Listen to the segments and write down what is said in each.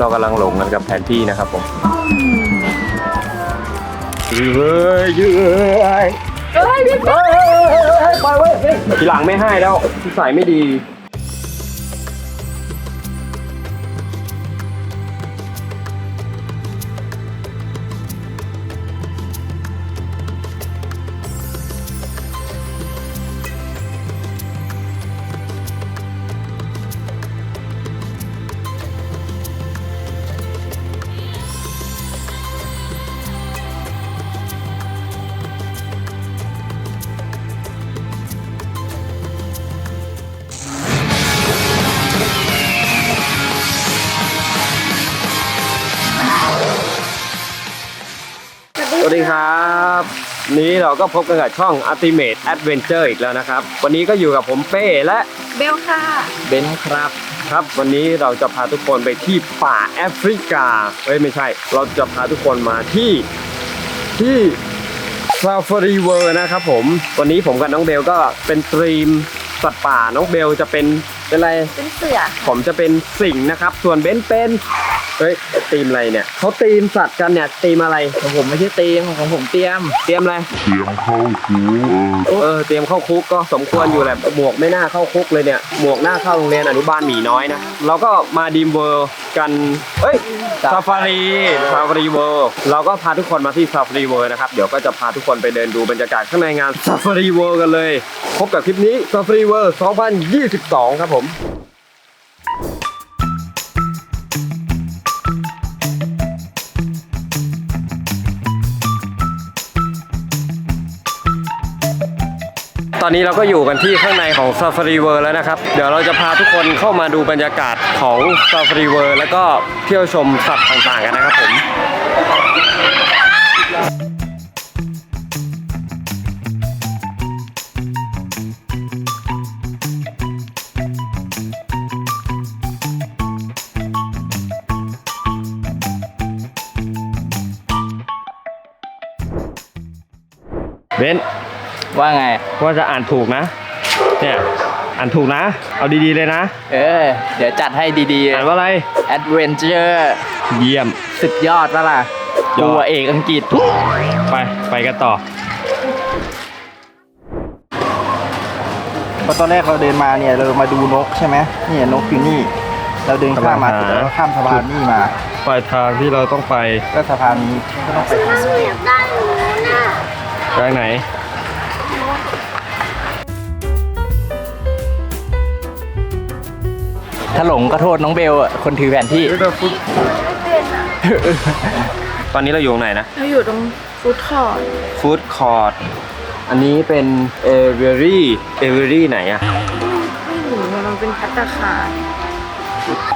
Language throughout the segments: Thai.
เรากำลังหลงกันกับแผนที่นะครับผมเย้ยยืยเฮ้ยไปเว้ยทีหลังไม่ให้แล้วใส่ไม่ดี สวัสดีครับ นี้เราก็พบกันกับช่อง Ultimate Adventure อีกแล้วนะครับ วันนี้ก็อยู่กับผมเป้และเบลค่ะ เบนครับ ครับวันนี้เราจะพาทุกคนไปที่ป่าแอฟริกาเอ้ยไม่ใช่ เราจะพาทุกคนมาที่ที่ซาฟารีเวอร์นะครับผม วันนี้ผมกับน้องเบลก็เป็นตรีมสัตว์ป่าน้องเบลจะเป็นเป็นอะไร เป็นเสือ ผมจะเป็นสิงห์นะครับ ส่วนเบนเป็น เฮ้ยตีมอะไรเนี่ยเขาตีมสัตว์กันเนี่ยตีมอะไรของผมไม่ใช่ตีมของผมเตรียม เตรียมอะไรเตรียมเข้าคูเออเออเตรียมเข้าคุกก็สมควรอยู่แหละหมวกไม่น่าเข้าคุกเลยเนี่ยหมวกหน้าเข้าโรงเรียนอนุบาลหมีน้อยนะเราก็มาดีมเวิร์กันเฮ้ยซาฟารีซาฟารีเวิร์เราก็พาทุกคนมาที่ซาฟารีเวิร์นะครับเดี๋ยวก็จะพาทุกคนไปเดินดูบรรยากาศข้างในงานซาฟารีเวิร์กันเลย พบกับคลิปนี้ซาฟารีเวิร์2022 ครับผม ตอนนี้เราก็อยู่กันที่ข้างในของ Safari World แล้วนะครับ เดี๋ยวเราจะพาทุกคนเข้ามาดูบรรยากาศของ Safari World แล้วก็เที่ยวชมสัตว์ต่างๆกันนะครับผมเบน ว่าไง ว่าจะอ่านถูกนะ เนี่ย อ่านถูกนะ เอาดีๆเลยนะ เออ เดี๋ยวจัดให้ดีอ่านว่าอะไรๆ Adventure เยี่ยม สุดยอดปะล่ะยอดตัวเอกอังกฤษ ไป ไปกันต่อเพราะตอนแรกเราเดินมาเนี่ยเรามาดูนกใช่ไหมเนี่ยนกอยู่นี่ เราเดินข้ามมาสะพานเสร็จแล้วก็ข้ามสะพานนี่มาปลายทางที่เราต้องไปก็สะพานนี้ก็ต้องไปทางนี้ทางไหน ถ้าหลงก็โทษน้องเบลอะคนถือแผนที่ ตอนนี้เราอยู่ตรงไหนนะ เราอยู่ตรงฟู้ดคอร์ทฟู้ดคอร์ t อันนี้เป็นเอเวอรี่เอเวอรี่ไหนอะไม่รู้ว่ามันเป็นพัตตาคาร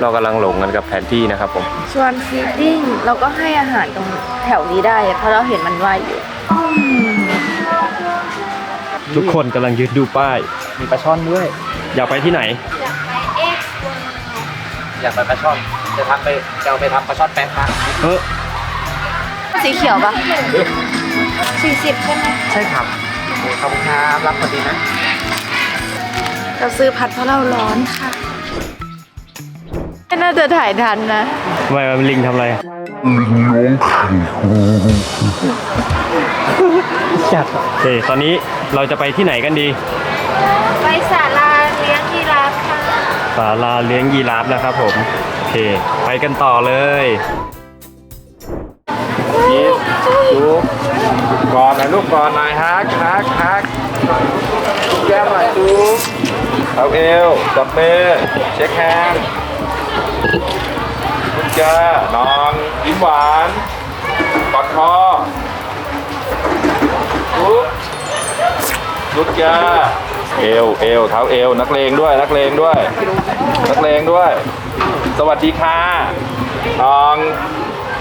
เรากำลังหลงกันกับแผนที่นะครับผมส่วนฟีดดิ้งเราก็ให้อาหารตรงแถวนี้ได้อะเพราะเราเห็นมันว่ายอยู่ ทุกคนกำลังยืนดูป้าย มีปลาช่อนด้วย อยากไปที่ไหน อยากไปปลาช่อนจะทำไปจะเอาไปทำปลาช่อนแป๊บนะเออสีเขียวปะสี่สิบใช่ไหมใช่ครับขอบคุณครับรับพอดีนะเราซื้อผัดเพราะเราร้อนค่ะน่าจะถ่ายทันนะทำไมมันลิงทำอะไรอะจัดโอเคตอนนี้เราจะไปที่ไหนกันดี ไปศาลา ศาลาเลี้ยงยีราฟนะครับผม โอเค ไปกันต่อเลยยีดูก่อนนะลูกก่อนหน่อยฮักฮักฮักแก้มหน่อยดูเอาเอวจับมือเช็คแฮนด์คุณจ้าน้องยิ้มหวานกอดคอปุ๊บลุกจ้า เอวเอวเท้าเอวนักเลงด้วย นักเลงด้วย นักเลงด้วย สวัสดีค่ะน้อง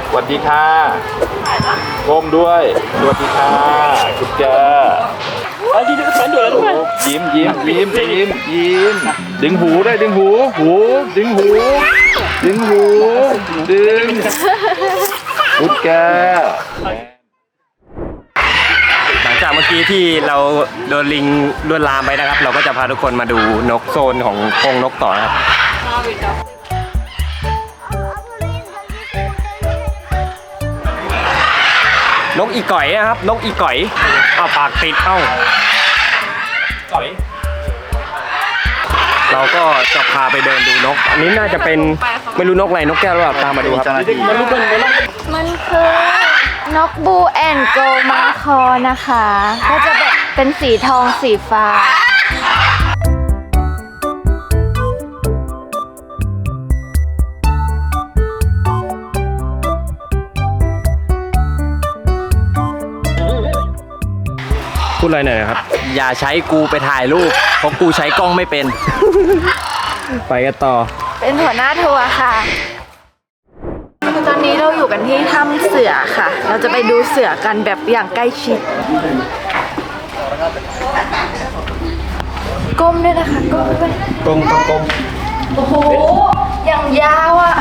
สวัสดีค่ะก้มด้วย สวัสดีค่ะคุณเจอยิ้มยิ้มยิ้มยิ้มยิ้มดึงหูได้วยดึงหู หู ดึงหู ดึงหู ดึงคุณแก มื่อกี้ที่เราโดนลิงลวนลามไปนะครับ เราก็จะพาทุกคนมาดูนกโซนของกรงนกต่อนะครับ นกอีก่อยนะครับ นกอีก่อยเอาปากติดเอ้าก่อยเราก็จะพาไปเดินดูนก อันนี้น่าจะเป็นไม่รู้นกอะไรนกแก้วหรือเปล่าตามมาดูครับ มันคือ นกบูแอนโกมาคอนะคะ ก็จะแบบเป็นสีทองสีฟ้า พูดอะไรหน่อยนะครับ อย่าใช้กูไปถ่ายรูป เพราะกูใช้กล้องไม่เป็น ไปกันต่อ เป็นหัวหน้าทัวร์ค่ะ ตอนนี้เราอยู่กันที่ถ้ำเสือค่ะ เราจะไปดูเสือกันแบบอย่างใกล้ชิด ก้มด้วยนะคะก้มด้วยกลมกลมกลมโอ้โห อย่างยาวอะ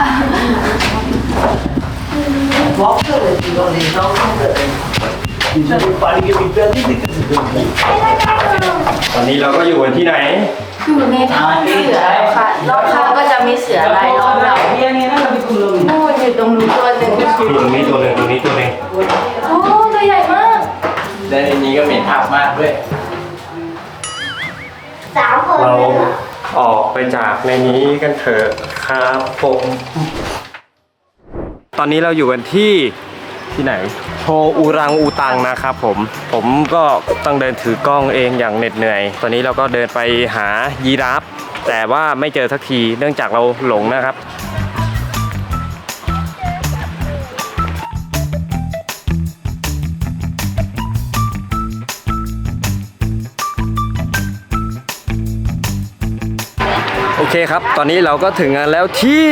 ตอนนี้เราก็อยู่กันที่ไหน อยู่ในถ้ำเสือค่ะ รอบข้างก็จะมีเสือลายล้อมเรานู่น อยู่ตรงนู้นตัวหนึ่งตรงนี้ตัวหนึ่งตรงนี้ตัวหนึ่งโอ้ตัวใหญ่มาก และในนี้ก็เหม็นอับมากด้วยเราออกไปจากในนี้กันเถอะครับผมตอนนี้เราอยู่กันที่ที่ไหน โชอูรังอูตังนะครับผม ผมก็ต้องเดินถือกล้องเองอย่างเหน็ดเหนื่อย ตอนนี้เราก็เดินไปหายีราฟแต่ว่าไม่เจอสักทีเนื่องจากเราหลงนะครับ เคครับ ตอนนี้เราก็ถึงกันแล้วที่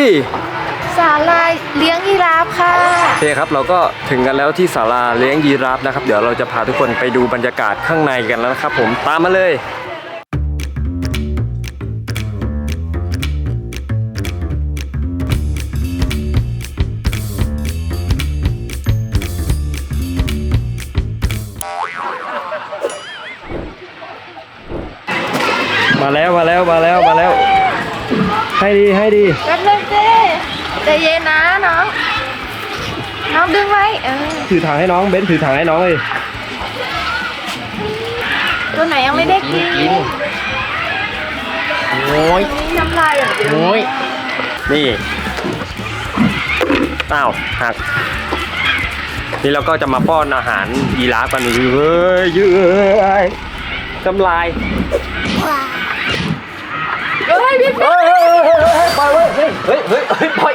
สาลาเลี้ยงยีราฟค่ะโอเคครับ เราก็ถึงกันแล้วที่ศาลาเลี้ยงยีราฟนะครับ เดี๋ยวเราจะพาทุกคนไปดูบรรยากาศข้างในกันแล้วนะครับ ผมตามมาเลย ให้ดีให้ดีแป๊บนึงเจ๊ใจเย็นนะน้องน้องดึงไว้เออถือถังให้น้องเบนซ์ถือถังให้น้องเลยตัวไหนยังไม่ได้กินโอ้ยนี่น้ำลายอย่างเดียวโอ้ยนี่อ้าวหัก นี่เราก็จะมาป้อนอาหารยีราฟกันเฮ้ยเย้ยจำลายเฮ้ย พี่เฮ้ยปล่อยเว้ยเฮ้ยเฮ้ยเฮ้ยเฮ้ยปล่อย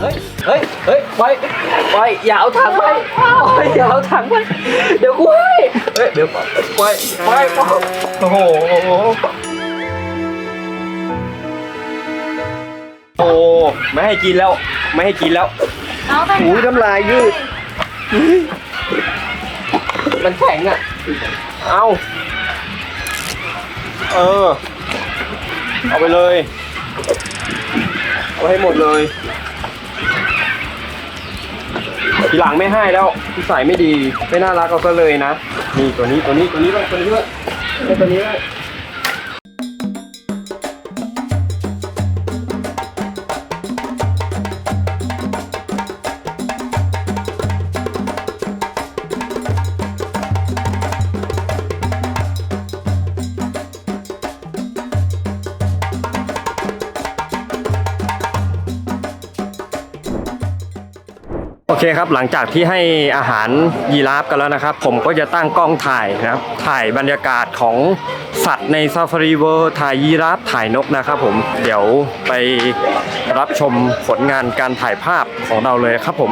เฮ้ยเฮ้ยเฮ้ยไปไปอย่าเอาถังไปอย่าเอาถังไปเดี๋ยวกูให้เฮ้ยเดี๋ยวปล่อยปล่อยปล่อยโอ้โหโอ้ไม่ให้กินแล้ว ไม่ให้กินแล้วน้องแต่งหูน้ำลายยืดมันแข็งอะ เอา เออ เอาไปเลย เอาให้หมดเลย ทีหลังไม่ให้แล้วที่ใส่ไม่ดี ไม่น่ารักเอาซะเลยนะ นี่ตัวนี้ตัวนี้ตัวนี้ด้วยตัวนี้ด้วยตัวนี้ด้วย เคครับหลังจากที่ให้อาหารยีราฟกันแล้วนะครับ ผมก็จะตั้งกล้องถ่ายนะครับ ถ่ายบรรยากาศของสัตว์ในซาฟารีเวิร์ถ่ายยีราฟถ่ายนกนะครับผมเดี๋ยวไปรับชมผลงานการถ่ายภาพของเราเลยครับผม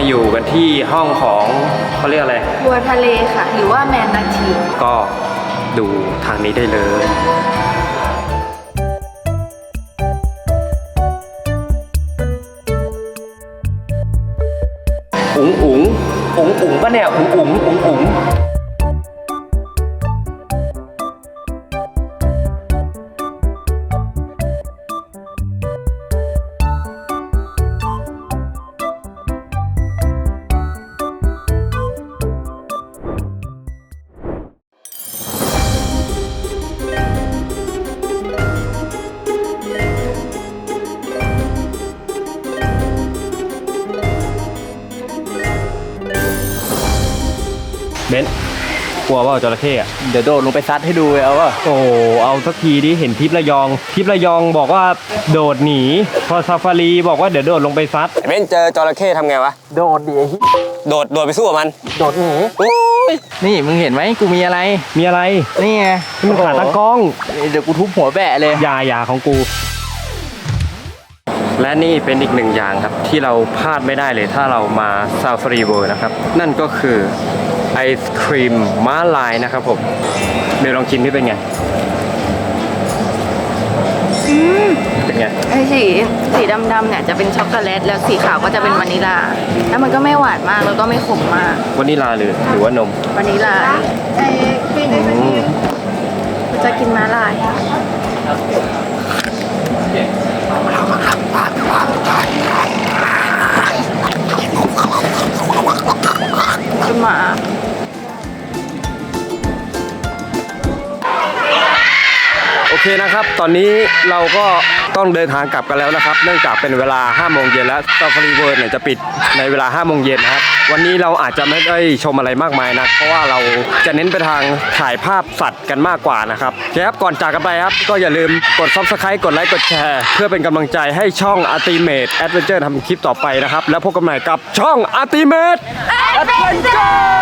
มาอยู่กันที่ห้องของเขาเรียกอะไรวัวทะเลค่ะ หรือว่าแมนนาทีก็ดูทางนี้ได้เลยอุ๋งอุ๋งอุ๋งอุ๋งปะเนี่ยอุ๋งอุ๋งอุ๋งอุ๋ง กลัวว่าจระเข้อะเดี๋ยวโดดลงไปซัดให้ดูเลยเอาว่าโอ้โหเอาสักทีดิเห็นทิประยอง ทิประยองบอกว่าโดดหนี พอซาฟารีบอกว่าเดี๋ยวโดดลงไปซัดเบนซ์เจอจระเข้ทำไงวะ โดดดิไอ้เหี้ยโดด โดดไปสู้กับมัน โดดหนีนี่มึงเห็นไหมกูมีอะไรมีอะไรนี่ไงนี่มันขาตากล้อง เดี๋ยวกูทุบหัวแบะเลย ยายาของกู และนี่เป็นอีกหนึ่งอย่างครับที่เราพลาดไม่ได้เลยถ้าเรามาซาฟารีเวิร์นะครับ นั่นก็คือ ไอศครีมม้าลายนะครับผมเบลลองชิมที่เป็นไงเป็นไง ไอ้สีสีดำๆเนี่ยจะเป็นช็อกโกแลตแล้วสีขาวก็จะเป็นวานิลา แล้วมันก็ไม่หวานมากแล้วก็ไม่ขมมากวานิลาหรือหรือว่านมวานิลาจะกินม้าลายคุณหมา คนะครับ ตอนนี้เราก็ต้องเดินทางกลับกันแล้วนะครับ เนื่องจากเป็นเวลา5โมงเย็นแล้วซาฟารีเวิร์เนี่ยจะปิดในเวลา5โมงเย็นนะครับ วันนี้เราอาจจะไม่ได้ชมอะไรมากมายนะ เพราะว่าเราจะเน้นไปทางถ่ายภาพสัตว์กันมากกว่านะครับโอเคครับ ก่อนจากกันไปครับ ก็อย่าลืมกด subscribe กดไลค์กดแชร์ เพื่อเป็นกำลังใจให้ช่อง Ultimate Adventure ทำคลิปต่อไปนะครับ แล้วพบกันใหม่กับช่อง Ultimate Adventure